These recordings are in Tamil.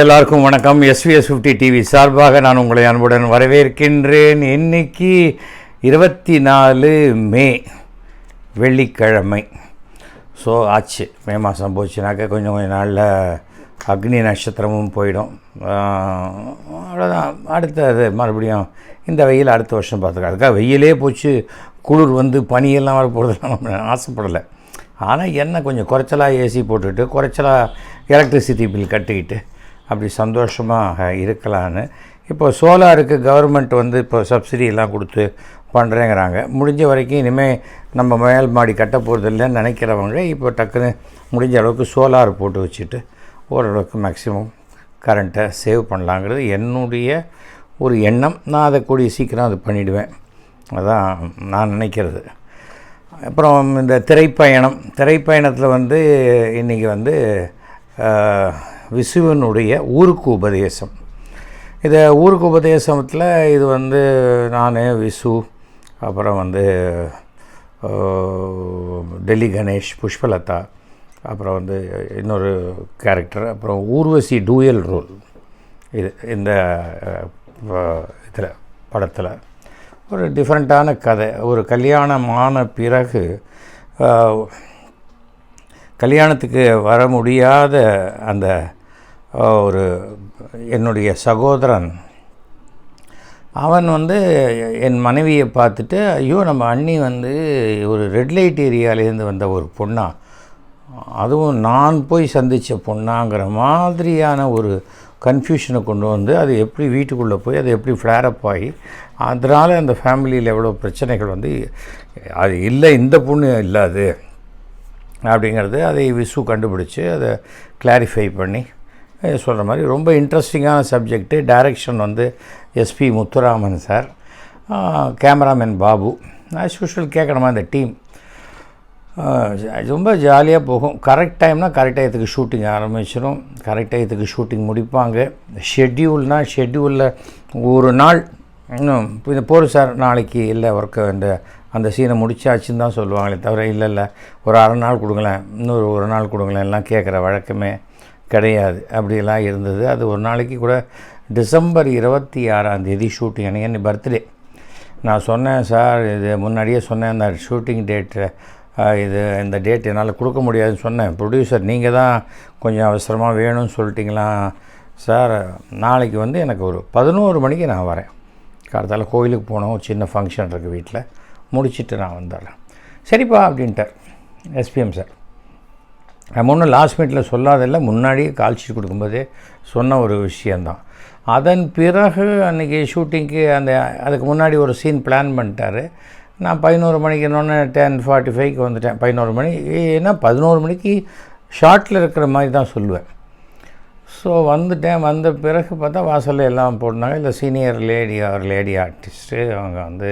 எல்லாருக்கும் வணக்கம். எஸ்விஎஸ் ஃபிஃப்டி டிவி சார்பாக நான் உங்களை அன்புடன் வரவேற்கின்றேன். இன்னைக்கு இருபத்தி நாலு மே வெள்ளிக்கிழமை. ஸோ ஆச்சு. மே மாதம் போச்சுனாக்க கொஞ்சம் கொஞ்சம் நாளில் அக்னி நட்சத்திரமும் போயிடும். அவ்வளோதான் அடுத்தது மறுபடியும் இந்த வெயில் அடுத்த வருஷம் பார்த்துக்கலாம். அதுக்காக வெயிலே போச்சு. குளிர் வந்து பனியெல்லாம் வர போகிறதுலாம் நம்ம ஆசைப்படலை. ஆனால் என்ன கொஞ்சம் குறைச்சலாக ஏசி போட்டுட்டு குறைச்சலாக எலக்ட்ரிசிட்டி பில் கட்டிக்கிட்டு அப்படி சந்தோஷமாக இருக்கலான்னு. இப்போ சோலாருக்கு கவர்மெண்ட் வந்து இப்போ சப்சிடி எல்லாம் கொடுத்து பண்ணுறேங்கிறாங்க முடிஞ்ச வரைக்கும் இனிமேல் நம்ம மேல் மாடி கட்ட போகிறதில்லன்னு நினைக்கிறவங்க இப்போ டக்குன்னு முடிஞ்ச அளவுக்கு சோலார் போட்டு வச்சுட்டு ஓரளவுக்கு மேக்ஸிமம் கரண்ட்டை சேவ் பண்ணலாங்கிறது என்னுடைய ஒரு எண்ணம். நான் அதை கூடிய சீக்கிரம் அது பண்ணிவிடுவேன் அதான் நான் நினைக்கிறது. அப்புறம் இந்த திரைப்பயணம். திரைப்பயணத்தில் வந்து இன்றைக்கி வந்து விசுவனுடைய ஊருக்கு உபதேசம். இதை ஊருக்கு உபதேசத்தில் இது வந்து நான் விசு அப்புறம் வந்து டெல்லி கணேஷ் புஷ்பலதா அப்புறம் வந்து இன்னொரு கேரக்டர் அப்புறம் ஊர்வசி டூயல் ரோல். இது இந்த இதில் படத்தில். ஒரு டிஃப்ரெண்ட்டான கதை. ஒரு கல்யாணமான பிறகு கல்யாணத்துக்கு வர முடியாத அந்த ஒரு என்னுடைய சகோதரன். அவன் வந்து என் மனைவியை பார்த்துட்டு ஐயோ நம்ம அண்ணி வந்து ஒரு ரெட் லைட் ஏரியாலேருந்து வந்த ஒரு பொண்ணா. அதுவும் நான் போய் சந்தித்த பொண்ணாங்கிற மாதிரியான ஒரு கன்ஃபியூஷனை கொண்டு வந்து அது எப்படி வீட்டுக்குள்ளே போய் அது எப்படி ஃப்ளேரப் ஆகி அதனால் அந்த ஃபேமிலியில் எவ்வளோ பிரச்சனைகள் வந்து அது இல்லை இந்த பொண்ணு இல்லை அது அப்படிங்கிறது அதை விசு கண்டுபிடிச்சி அதை கிளாரிஃபை பண்ணி சொல்கிற மாதிரி ரொம்ப இன்ட்ரெஸ்டிங்கான சப்ஜெக்ட்டு டைரக்ஷன் வந்து S P Muthuraman sir. Cameraman Babu. As usual கேட்கணுமா இந்த டீம் ரொம்ப ஜாலியாக போகும். கரெக்ட் டைம்னா கரெக்ட் டயத்துக்கு ஷூட்டிங் ஆரம்பிச்சிடும் கரெக்ட் டயத்துக்கு ஷூட்டிங் முடிப்பாங்க. ஷெட்யூல்னால் ஷெட்யூலில் ஒரு நாள் இன்னும் இது சார் நாளைக்கு இல்லை ஒர்க்கு இந்த அந்த சீனை முடிச்சாச்சுன்னு தான் சொல்லுவாங்களே தவிர இல்லை இல்லை. ஒரு அரை நாள் கொடுங்களேன். இன்னொரு ஒரு நாள் கொடுங்களேன் எல்லாம் கேட்குற வழக்கமே. கிடையாது. அப்படியெல்லாம் இருந்தது. அது ஒரு நாளைக்கு கூட டிசம்பர் இருபத்தி ஆறாம் தேதி ஷூட்டிங். அன்றைக்கி என் பர்த்டே. நான் சொன்னேன் சார் இது முன்னாடியே சொன்னேன் இந்த ஷூட்டிங் டேட்டு இது இந்த டேட் என்னால் கொடுக்க முடியாதுன்னு சொன்னேன். ப்ரொடியூசர் நீங்கள் தான் கொஞ்சம் அவசரமாக வேணும்னு சொல்லிட்டீங்களா? சார் நாளைக்கு வந்து எனக்கு ஒரு பதினோரு மணிக்கு நான் வரேன். காலத்தால் கோயிலுக்கு போனோம். ஒரு சின்ன ஃபங்க்ஷன் இருக்குது வீட்டில் முடிச்சுட்டு நான் வந்துடுறேன். சரிப்பா அப்படின்ட்டார். S P M sir. நம்ம ஒன்றும் லாஸ்ட் மினிட்டில் சொல்லாதில்ல முன்னாடியே கால் ஷீட் கொடுக்கும்போதே சொன்ன ஒரு விஷயந்தான் அதன் பிறகு அன்றைக்கி ஷூட்டிங்க்கு அந்த அதுக்கு முன்னாடி ஒரு சீன் பிளான் பண்ணிட்டாரு. நான் பதினோரு மணிக்கு இன்னொன்று டென் ஃபார்ட்டி ஃபைவ்க்கு வந்துட்டேன். பதினோரு மணி ஏன்னா பதினோரு மணிக்கு ஷார்ட்டில் இருக்கிற மாதிரி தான் சொல்லுவேன். ஸோ வந்துட்டேன். வந்த பிறகு பார்த்தா வாசலில் எல்லாம் போட்டாங்க இல்லை சீனியர் லேடி ஒரு லேடி ஆர்டிஸ்ட்டு அவங்க வந்து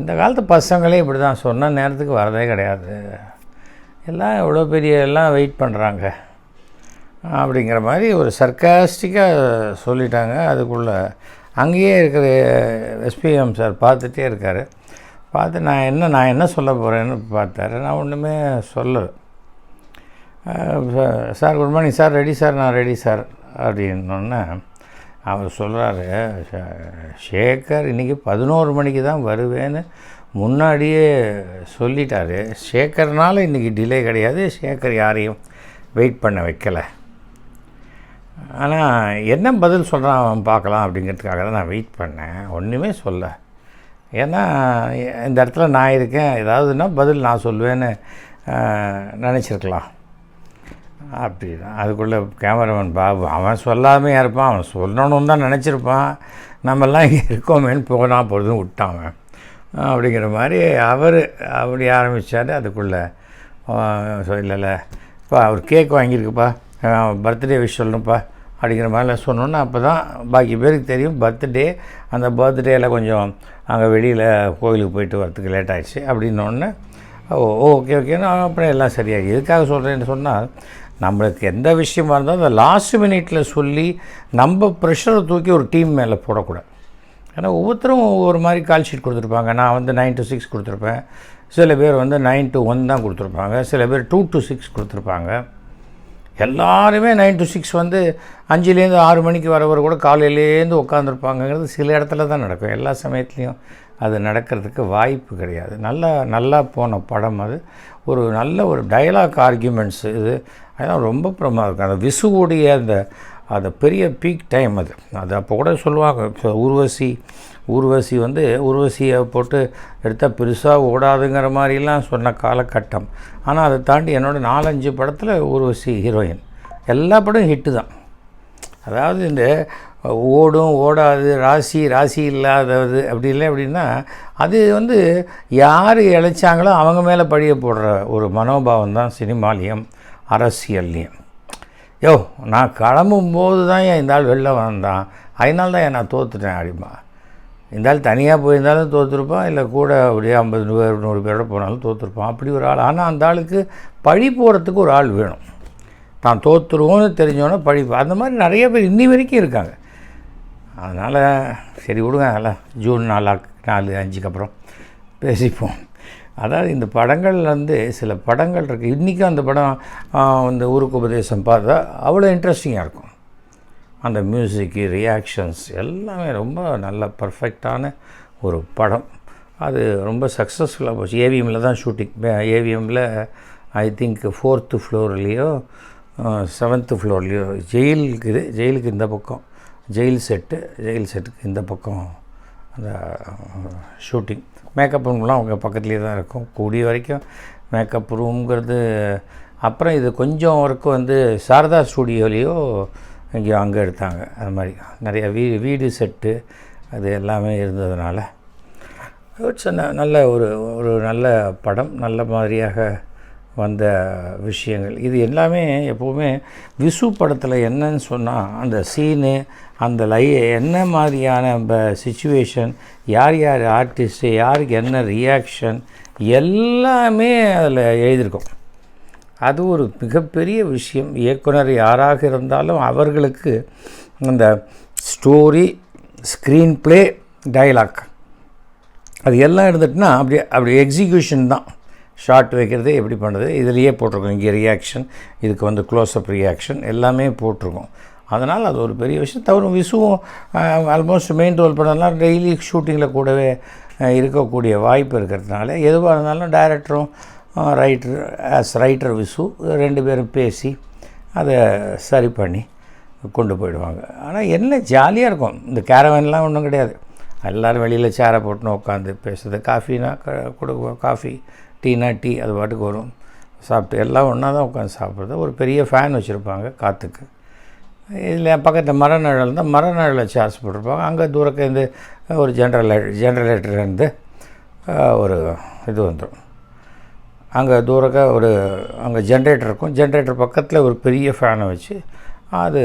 இந்த காலத்து பசங்களே இப்படி தான் சொன்ன நேரத்துக்கு வரதே கிடையாது. எல்லாம் எவ்வளோ பெரிய எல்லாம் வெயிட் பண்ணுறாங்க அப்படிங்கிற மாதிரி ஒரு சர்க்காஸ்டிக்காக சொல்லிட்டாங்க. அதுக்குள்ளே அங்கேயே இருக்கிற எஸ்பிஎம் சார் பார்த்துட்டே இருக்கார். பார்த்து நான் என்ன நான் என்ன சொல்ல போகிறேன்னு பார்த்தாரு. நான் ஒன்றுமே சொல்லலை. Sir good morning sir. Ready sir நான் ரெடி சார் அப்படின்னோடனே அவர் சொல்கிறாரு சேகர் இன்றைக்கி பதினோரு மணிக்கு தான் வருவேன்னு முன்னாடியே சொல்லிட்டாரு சேகர்னால் இன்றைக்கி டிலே கிடையாது சேகர் யாரையும் வெயிட் பண்ண வைக்கலை. ஆனால் என்ன பதில் சொல்கிறான் அவன் பார்க்கலாம் அப்படிங்கிறதுக்காக தான் நான் வெயிட் பண்ணேன் ஒன்றுமே சொல்ல. ஏன்னா இந்த இடத்துல நான் இருக்கேன் ஏதாவதுன்னா பதில் நான் சொல்லுவேன்னு நினச்சிருக்கலாம். அப்படின்னா அதுக்குள்ளே கேமராமேன் பாபு அவன் சொல்லாமையாக இருப்பான் அவன் சொல்லணும்னு தான் நினச்சிருப்பான். நம்மெல்லாம் இங்கே இருக்கோமேன்னு போனால் பொழுதும் விட்டான் அவன். அப்படிங்கிற மாதிரி அவர் அப்படி ஆரம்பித்தார் அதுக்குள்ளே இல்லைல்ல இப்போ அவர் கேக் வாங்கியிருக்குப்பா. பர்த்டே விஷ் சொல்லணும்ப்பா அப்படிங்கிற மாதிரிலாம் சொன்னோன்னா அப்போ தான் பாக்கி பேருக்கு தெரியும். பர்த்டே அந்த பர்த்டேயில் கொஞ்சம் அங்கே வெளியில் கோயிலுக்கு போயிட்டு வரத்துக்கு லேட் ஆகிடுச்சு அப்படின்னோடனே ஓ ஓகே ஓகேன்னு அப்புறம் எல்லாம் சரியாகி. எதுக்காக சொல்கிறேன்னு சொன்னால் நம்மளுக்கு எந்த விஷயமா இருந்தாலும் அந்த லாஸ்ட் மினிட்டில் சொல்லி நம்ம ப்ரெஷரை தூக்கி ஒரு டீம் மேலே போடக்கூடாது. ஏன்னா ஒவ்வொருத்தரும் ஒவ்வொரு மாதிரி கால் ஷீட் கொடுத்துருப்பாங்க. நான் வந்து நைன் டு சிக்ஸ் கொடுத்துருப்பேன். சில பேர் வந்து நைன் டு ஒன் தான் கொடுத்துருப்பாங்க. சில பேர் டூ டு சிக்ஸ் கொடுத்துருப்பாங்க. எல்லாருமே நைன் டு சிக்ஸ் வந்து அஞ்சுலேருந்து ஆறு மணிக்கு வரவர் கூட காலையிலேருந்து உட்காந்துருப்பாங்கங்கிறது சில இடத்துல தான் நடக்கும். எல்லா சமயத்துலேயும் அது நடக்கிறதுக்கு வாய்ப்பு கிடையாது. நல்லா நல்லா போன படம் அது. ஒரு நல்ல ஒரு டயலாக் ஆர்கியூமெண்ட்ஸ் இது. அதெல்லாம் ரொம்ப பிரமாதம். இருக்கும் அந்த விசுவோடைய அந்த அது பெரிய பீக் டைம் அது. அது அப்போ கூட சொல்லுவாங்க இப்போ ஊர்வசி ஊர்வசி வந்து ஊர்வசியை போட்டு எடுத்தால் பெருசாக ஓடாதுங்கிற மாதிரிலாம் சொன்ன காலகட்டம். ஆனால் அதை தாண்டி என்னோட நாலஞ்சு படத்தில் ஊர்வசி ஹீரோயின் எல்லா படம் ஹிட்டு தான். அதாவது இந்த ஓடும் ஓடாது ராசி ராசி இல்லாதது அப்படி இல்லை அப்படின்னா அது வந்து யார் இழைச்சாங்களோ அவங்க மேலே பழிய போடுற ஒரு மனோபாவம் தான் சினிமாலியம் அரசியல்லையும். யோ நான் கிளம்பும்போது தான் ஏன் இந்த ஆள் வெளில வந்தான்? அதனால தான் ஏன் நான் தோத்துட்டேன் அப்படிமா இந்த ஆள் தனியாக போயிருந்தாலும் தோற்றுருப்பான் இல்லை கூட அப்படியே ஐம்பது பேர் நூறு பேரோட போனாலும் தோற்றுருப்பான் அப்படி ஒரு ஆள். ஆனால் அந்த ஆளுக்கு பழி போகிறதுக்கு ஒரு ஆள் வேணும். தான் தோற்றுருவோன்னு தெரிஞ்சோன்னே பழி அந்த மாதிரி நிறைய பேர் இன்னி வரைக்கும் இருக்காங்க. அதனால் சரி விடுங்க அதெல்லாம் ஜூன் நாலா நாலு அஞ்சுக்கு அப்புறம் பேசிப்போம். அதாவது இந்த படங்கள் வந்து சில படங்கள் இருக்குது இன்றைக்கும் அந்த படம் இந்த ஊருக்கு உபதேசம் பார்த்தா அவ்வளோ இன்ட்ரெஸ்டிங்காக இருக்கும். அந்த மியூசிக்கு ரியாக்ஷன்ஸ் எல்லாமே ரொம்ப நல்ல பர்ஃபெக்டான ஒரு படம். அது ரொம்ப சக்ஸஸ்ஃபுல்லாக போச்சு. ஏவிஎம்மில் தான் ஷூட்டிங் ஏவிஎம்மில் ஐ திங்க் ஃபோர்த்து ஃப்ளோர்லேயோ செவன்த்து ஃப்ளோர்லேயோ ஜெயிலுக்கு இது ஜெயிலுக்கு இந்த பக்கம் ஜெயில் செட்டு ஜெயில் செட்டுக்கு இந்த பக்கம் அந்த ஷூட்டிங் மேக்கப் ரூம்லாம் அவங்க பக்கத்துலேயே தான் இருக்கும். கூடிய வரைக்கும் மேக்கப் ரூம்ங்கிறது அப்புறம் இது கொஞ்சம் ஒர்க்கு வந்து சாரதா ஸ்டூடியோலேயோ எங்கேயோ அங்கே எடுத்தாங்க. அது மாதிரி நிறைய வீ வீடு செட்டு அது எல்லாமே இருந்ததுனால. இட்ஸ் நல்ல ஒரு ஒரு நல்ல படம் நல்ல மாதிரியாக வந்த விஷயங்கள். இது எல்லாமே எப்போவுமே விசு படத்தில் என்னன்னு சொன்னால் அந்த சீனு அந்த லை என்ன மாதிரியான சுச்சுவேஷன் யார் யார் ஆர்டிஸ்ட்டு யாருக்கு என்ன ரியாக்ஷன் எல்லாமே அதில் எழுதியிருக்கோம். அது ஒரு மிகப்பெரிய விஷயம். இயக்குனர் யாராக இருந்தாலும் அவர்களுக்கு அந்த ஸ்டோரி ஸ்க்ரீன் ப்ளே டைலாக் அது எல்லாம் இருந்துட்டுனா அப்படியே அப்படி எக்ஸிக்யூஷன் தான். ஷார்ட் வைக்கிறது எப்படி பண்ணுறது? இதுலேயே போட்டிருக்கோம். இங்கே ரியாக்ஷன் இதுக்கு வந்து க்ளோஸ்அப் ரியாக்ஷன் எல்லாமே போட்டிருக்கோம். அதனால் அது ஒரு பெரிய விஷயம். தவிர விசுவும் ஆல்மோஸ்ட் மெயின் ரோல் படம்லாம் டெய்லி ஷூட்டிங்கில் கூடவே இருக்கக்கூடிய வாய்ப்பு இருக்கிறதுனால எதுவாக இருந்தாலும் டைரக்டரும் ரைட்டர் ஆஸ் ரைட்டர் விசு ரெண்டு பேரும் பேசி அதை சரி பண்ணி கொண்டு போயிடுவாங்க. ஆனால் என்ன ஜாலியாக இருக்கும். இந்த கேரவன்லாம் ஒன்றும் கிடையாது. எல்லோரும் வெளியில் சேரை போட்டுன்னு உட்காந்து பேசுறது. காஃபினா க- கொடுக்குவோம் காஃபி டீனா டீ அது பாட்டுக்கு வரும். சாப்பிட்டு எல்லாம் ஒன்றா தான் உட்காந்து சாப்பிட்றது. ஒரு பெரிய ஃபேன் வச்சுருப்பாங்க காற்றுக்கு இதில் பக்கத்தில் மரநிழல் தான் மரநிழலில் சேர்ஸ் போட்டிருப்பாங்க. அங்கே தூரக்கேந்து ஒரு ஜென்ரல் ஜென்ரலேட்டர்லேருந்து ஒரு இது வந்துடும். அங்கே தூரக்க ஒரு அங்கே ஜென்ரேட்டர் இருக்கும். ஜென்ரேட்டர் பக்கத்தில் ஒரு பெரிய ஃபேனை வச்சு அது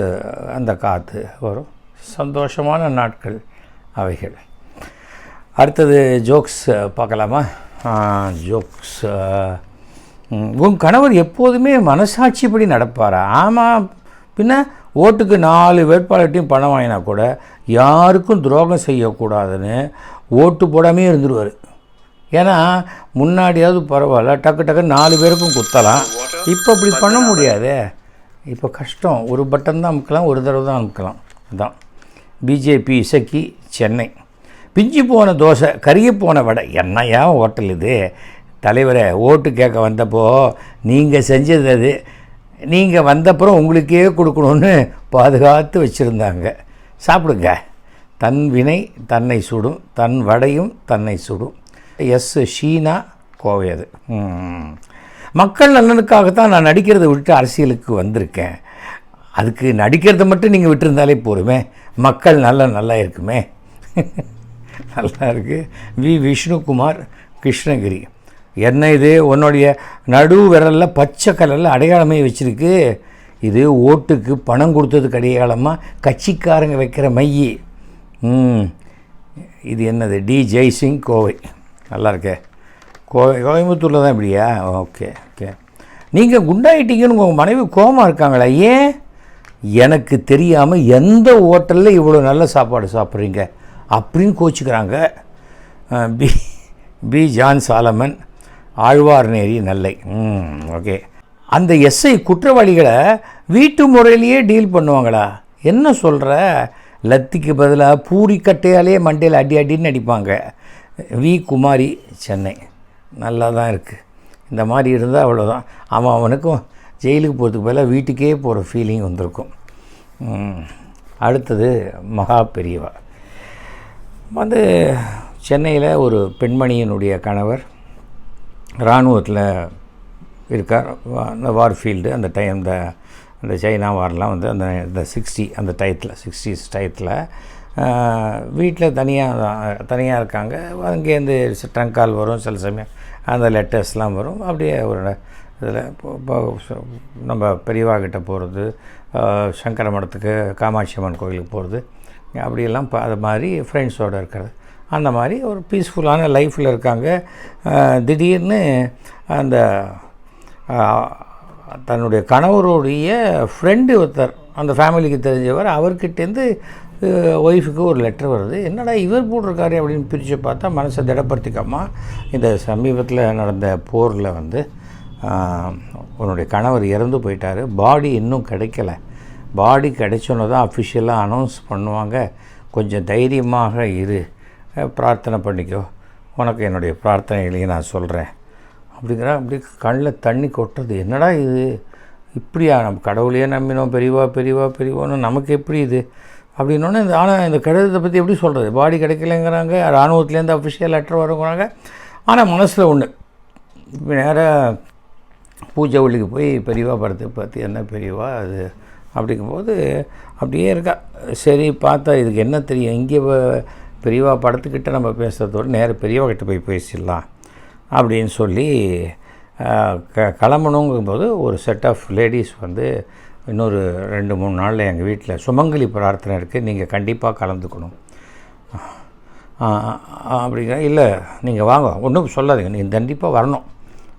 அந்த காற்று வரும். சந்தோஷமான நாட்கள் அவைகள். அடுத்தது ஜோக்ஸ் பார்க்கலாமா? ஜோக்ஸ் உன் கணவர் எப்போதுமே மனசாட்சிப்படி நடப்பாரா? ஆமாம் பின்ன ஓட்டுக்கு நாலு வேட்பாளர்கிட்டையும் பணம் வாங்கினா கூட யாருக்கும் துரோகம் செய்யக்கூடாதுன்னு ஓட்டு போடாமே இருந்துருவார். ஏன்னா முன்னாடியாவது பரவாயில்ல டக்கு டக்குன்னு நாலு பேருக்கும் குத்தலாம். இப்போ அப்படி பண்ண முடியாதே. இப்போ கஷ்டம். ஒரு பட்டன் தான் அமுக்கலாம் ஒரு தடவை தான் அமுக்கலாம். அதான். பிஜேபி இசக்கி சென்னை. பிஞ்சு போன தோசை கருகி போன வடை. என்னையா ஹோட்டல் இது? தலைவரை ஓட்டு கேட்க வந்தப்போ நீங்கள் செஞ்சது அது. நீங்கள் வந்தப்புறம் உங்களுக்கே கொடுக்கணும்னு பாதுகாத்து வச்சுருந்தாங்க. சாப்பிடுங்க. தன் வினை தன்னை சுடும் தன் வடையும் தன்னை சுடும். எஸ் ஷீனா கோவை அது. மக்கள் நலனுக்காகத்தான் நான் நடிக்கிறதை விட்டு அரசியலுக்கு வந்திருக்கேன். அதுக்கு நடிக்கிறத மட்டும் நீங்கள் விட்டுருந்தாலே போருமே மக்கள் நல்ல நல்லா இருக்குமே. நல்லா இருக்குது வி. விஷ்ணுகுமார் கிருஷ்ணகிரி. என்ன இது? உன்னுடைய நடு விரலில் பச்சை கலரில் அடையாளமே வச்சுருக்கு. இது ஓட்டுக்கு பணம் கொடுத்ததுக்கு அடையாளமாக கட்சிக்காரங்க வைக்கிற மையி. இது என்னது? டி. ஜெய்சிங் கோவை. நல்லா இருக்கே கோவை கோயம்புத்தூரில் தான் இப்படியா? Okay okay. நீங்கள் குண்டாயிட்டீங்கன்னு உங்கள் மனைவி கோமா இருக்காங்களா? ஏன்? எனக்கு தெரியாமல் எந்த ஹோட்டலில் இவ்வளோ நல்ல சாப்பாடு சாப்பிட்றீங்க? அப்படின்னு கோச்சிக்கிறாங்க. P P. John Solomon. Alwarneri Nellai. ம் ஓகே. அந்த எஸ்ஐ குற்றவாளிகளை வீட்டு முறையிலேயே டீல் பண்ணுவாங்களா? என்ன சொல்கிற லத்திக்கு பதிலாக பூரி கட்டையாலே மண்டையில் அடி அடின்னு அடிப்பாங்க. வி. குமாரி சென்னை. நல்லா தான் இருக்குது இந்த மாதிரி இருந்தால் அவ்வளோதான் அவன் அவனுக்கும் ஜெயிலுக்கு போகிறதுக்கு பதிலாக வீட்டுக்கே போகிற ஃபீலிங் வந்திருக்கும். அடுத்தது மகா பெரியவா. வந்து சென்னையில் ஒரு பெண்மணியினுடைய கணவர் இராணுவத்தில் இருக்கார். வா- அந்த வார்ஃபீல்டு அந்த டைம் இந்த அந்த சைனா வார்லாம் வந்து அந்த இந்த சிக்ஸ்டி அந்த டயத்தில் சிக்ஸ்டீஸ் டயத்தில் வீட்டில் தனியாக தனியாக இருக்காங்க. அங்கேருந்து ட்ரங்க் கால் வரும் சில சமயம் அந்த லெட்டர்ஸ்லாம் வரும். அப்படியே ஒரு இதில் நம்ம பெரியவா கிட்டே போகிறது சங்கர மடத்துக்கு காமாட்சி அம்மன் கோயிலுக்கு போகிறது அப்படியெல்லாம் அது மாதிரி ஃப்ரெண்ட்ஸோடு இருக்கிறது. அந்த மாதிரி ஒரு பீஸ்ஃபுல்லான லைஃப்பில் இருக்காங்க. திடீர்னு அந்த தன்னுடைய கணவருடைய ஃப்ரெண்டு ஒருத்தர் அந்த ஃபேமிலிக்கு தெரிஞ்சவர் அவர்கிட்டேருந்து ஒய்ஃபுக்கு ஒரு லெட்டர் வருது. என்னடா இவர் போட்டிருக்காரு அப்படின்னு பிரித்து பார்த்தா மனசை திடப்படுத்திக்காமா இந்த சமீபத்தில் நடந்த போரில் வந்து உன்னுடைய கணவர் இறந்து போயிட்டார். பாடி இன்னும் கிடைக்கல. பாடி கிடைச்சோன்னு தான் அஃபிஷியலாக அனௌன்ஸ் பண்ணுவாங்க. கொஞ்சம் தைரியமாக இரு. பிரார்த்தனை பண்ணிக்கோ. உனக்கு என்னுடைய பிரார்த்தனைகளையும் நான் சொல்கிறேன் அப்படிங்கிற அப்படி கண்ணில் தண்ணி கொட்டுறது. என்னடா இது? இப்படியா? நம்ம கடவுளையே நம்பினோம். பெரியவா பெரியவா பெரியவான்னு நமக்கு எப்படி இது? அப்படின்னோடனே இந்த ஆனால் இந்த கடிதத்தை பற்றி எப்படி சொல்கிறது பாடி கிடைக்கலங்கிறாங்க. இராணுவத்துலேருந்து அஃபிஷியல் லெட்டர் வருங்கிறாங்க. ஆனால் மனசில் ஒன்று இப்போ நேராக பூஜை உள்ளிக்கு போய் பெரியவா படத்தை பற்றி என்ன பெரியவா அது? அப்படிங்கும்போது அப்படியே இருக்கா. சரி பார்த்தா இதுக்கு என்ன தெரியும்? இங்கே பெரியவா படத்துக்கிட்ட நம்ம பேசுகிறதோட நேர பெரியவா கிட்ட போய் பேசிடலாம் அப்படின்னு சொல்லி க கிளம்பணுங்கும்போது ஒரு செட் ஆஃப் லேடிஸ் வந்து இன்னொரு ரெண்டு மூணு நாளில் எங்கள் வீட்டில் சுமங்கலி பிரார்த்தனை இருக்குது நீங்கள் கண்டிப்பாக கலந்துக்கணும். அப்படிங்க அப்படிங்கிற இல்லை நீங்கள் வாங்க ஒன்றும் சொல்லாதீங்க நீங்கள் கண்டிப்பாக வரணும்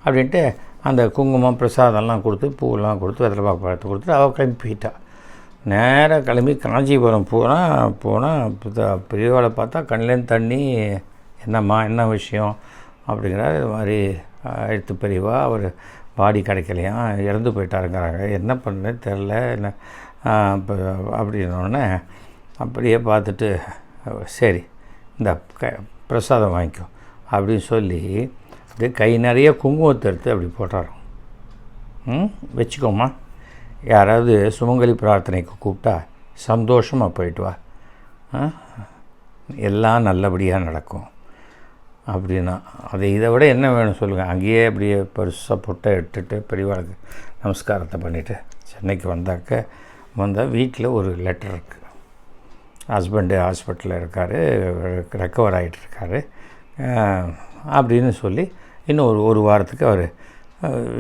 அப்படின்ட்டு அந்த குங்குமம் பிரசாதம்லாம் கொடுத்து பூவெல்லாம் கொடுத்து வெத்தலை பழத்தை கொடுத்துட்டு அவள் கிளம்பி போயிட்டா. நேராக கிளம்பி காஞ்சிபுரம் போனால் போனால் பெரியவாளை பார்த்தா கண்ணிலேருந்து தண்ணி என்னம்மா என்ன விஷயம்? அப்படிங்கிறார். இது மாதிரி எழுத்து பெரியவா அவர் பாடி கிடைக்கலையா? இறந்து போயிட்டாருங்கிறாங்க. என்ன பண்ணுறது தெரில என்ன ஆஹ், அப்படின்னோடனே அப்படியே பார்த்துட்டு சரி இந்த க பிரசாதம் வாங்கிக்கோ அப்படின்னு சொல்லி அப்படியே கை நிறைய குங்குமத்தை எடுத்து அப்படி போட்டாராம் ம்? வச்சுக்கோமா? யாராவது சுமங்கலி பிரார்த்தனைக்கு கூப்பிட்டா சந்தோஷமாக போயிட்டு வா. எல்லாம் நல்லபடியாக நடக்கும். அப்படின்னா அதை இதை விட என்ன வேணும் சொல்லுங்கள் அங்கேயே அப்படியே பெருசாக பொட்டை எடுத்துட்டு பெரியவாளுக்கு நமஸ்காரத்தை பண்ணிவிட்டு சென்னைக்கு வந்தாக்க வந்தால் வீட்டில் ஒரு லெட்டர் இருக்குது ஹஸ்பண்டு ஹாஸ்பிட்டலில் இருக்கார் ரெக்கவர் ஆகிட்டு இருக்காரு. அப்படின்னு சொல்லி இன்னும் ஒரு ஒரு வாரத்துக்கு அவர்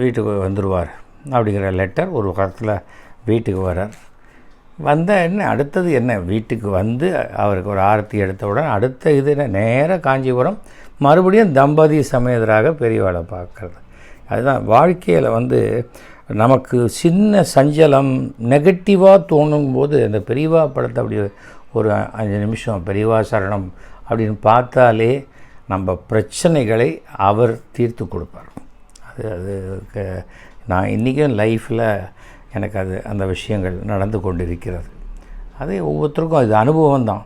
வீட்டுக்கு வந்துடுவார் அப்படிங்கிற லெட்டர் ஒரு காலத்தில் வீட்டுக்கு வரார் வந்த என்ன அடுத்தது என்ன? வீட்டுக்கு வந்து அவருக்கு ஒரு ஆரத்தி எடுத்தவுடன் அடுத்த இது என்ன? நேராக காஞ்சிபுரம் மறுபடியும் தம்பதி சமேதராக பெரியவாளை பார்க்கறது. அதுதான் வாழ்க்கையில் வந்து நமக்கு சின்ன சஞ்சலம் நெகட்டிவாக தோணும் போது அந்த பெரியவா படத்தை அப்படி ஒரு அஞ்சு நிமிஷம் பெரியவா சரணம் அப்படின்னு பார்த்தாலே நம்ம பிரச்சனைகளை அவர் தீர்த்து கொடுப்பார். அது அது க- நான் இன்றைக்கும் லைஃப்பில் எனக்கு அது அந்த விஷயங்கள் நடந்து கொண்டிருக்கிறது. அது ஒவ்வொருத்தருக்கும் அது அனுபவம் தான்.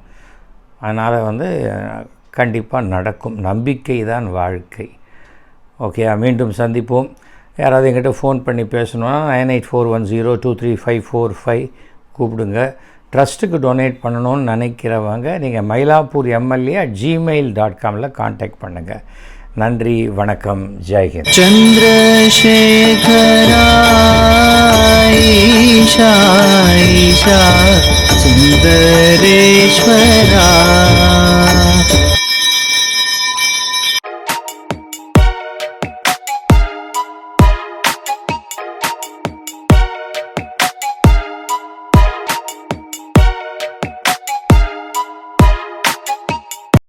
அதனால் வந்து கண்டிப்பாக நடக்கும். நம்பிக்கை தான் வாழ்க்கை. ஓகே மீண்டும் சந்திப்போம். யாராவது எங்கிட்ட ஃபோன் பண்ணி பேசணுன்னா nine eight four one zero two three five four five கூப்பிடுங்க. ட்ரஸ்ட்டுக்கு டொனேட் பண்ணணும்னு நினைக்கிறவங்க நீங்கள் மயிலாப்பூர் எம்எல்ஏ ஜிமெயில் டாட் காமில் காண்டாக்ட் பண்ணுங்கள் நன்றி வணக்கம் ஜெய்ஹிந்த் சந்திரசேகராயிஷா சுந்தரேஸ்வரா.